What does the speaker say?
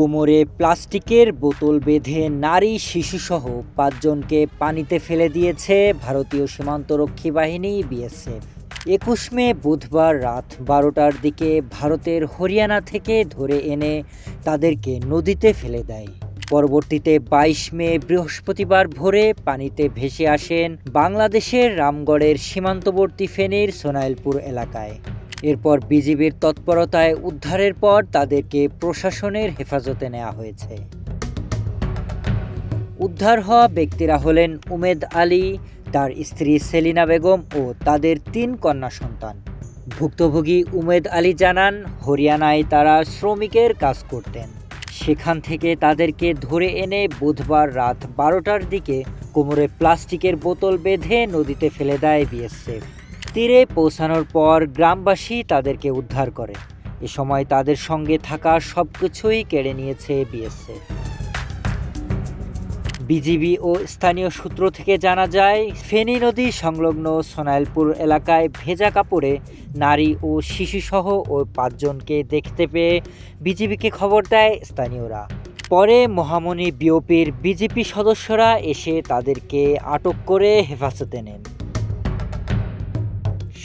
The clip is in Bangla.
কোমরে প্লাস্টিকের বোতল বেঁধে নারী, শিশুসহ পাঁচজনকে পানিতে ফেলে দিয়েছে ভারতীয় সীমান্তরক্ষী বাহিনী, বিএসএফ। একুশ মে বুধবার রাত বারোটার দিকে ভারতের হরিয়ানা থেকে ধরে এনে তাদেরকে নদীতে ফেলে দেয়। পরবর্তীতে বাইশ মে বৃহস্পতিবার ভোরে পানিতে ভেসে আসেন বাংলাদেশের রামগড়ের সীমান্তবর্তী ফেনীর সোনাইলপুর এলাকায়। এরপর বিজিবির তৎপরতায় উদ্ধারের পর তাদেরকে প্রশাসনের হেফাজতে নেওয়া হয়েছে। উদ্ধার হওয়া ব্যক্তিরা হলেন উমেদ আলী, তার স্ত্রী সেলিনা বেগম ও তাদের তিন কন্যা সন্তান। ভুক্তভোগী উমেদ আলী জানান, হরিয়ানায় তারা শ্রমিকের কাজ করতেন। সেখান থেকে তাদেরকে ধরে এনে বুধবার রাত বারোটার দিকে কোমরে প্লাস্টিকের বোতল বেঁধে নদীতে ফেলে দেয় বিএসএফ। তীরে পৌঁছানোর পর গ্রামবাসী তাদেরকে উদ্ধার করে। এ সময় তাদের সঙ্গে থাকা সব কিছুই কেড়ে নিয়েছে বিএসএফ। বিজিবি ও স্থানীয় সূত্র থেকে জানা যায়, ফেনী নদী সংলগ্ন সোনাইলপুর এলাকায় ভেজা কাপড়ে নারী ও শিশুসহ ও পাঁচজনকে দেখতে পেয়ে বিজিবিকে খবর দেয় স্থানীয়রা। পরে মহামণি বিওপির বিজেপি সদস্যরা এসে তাদেরকে আটক করে হেফাজতে নেন।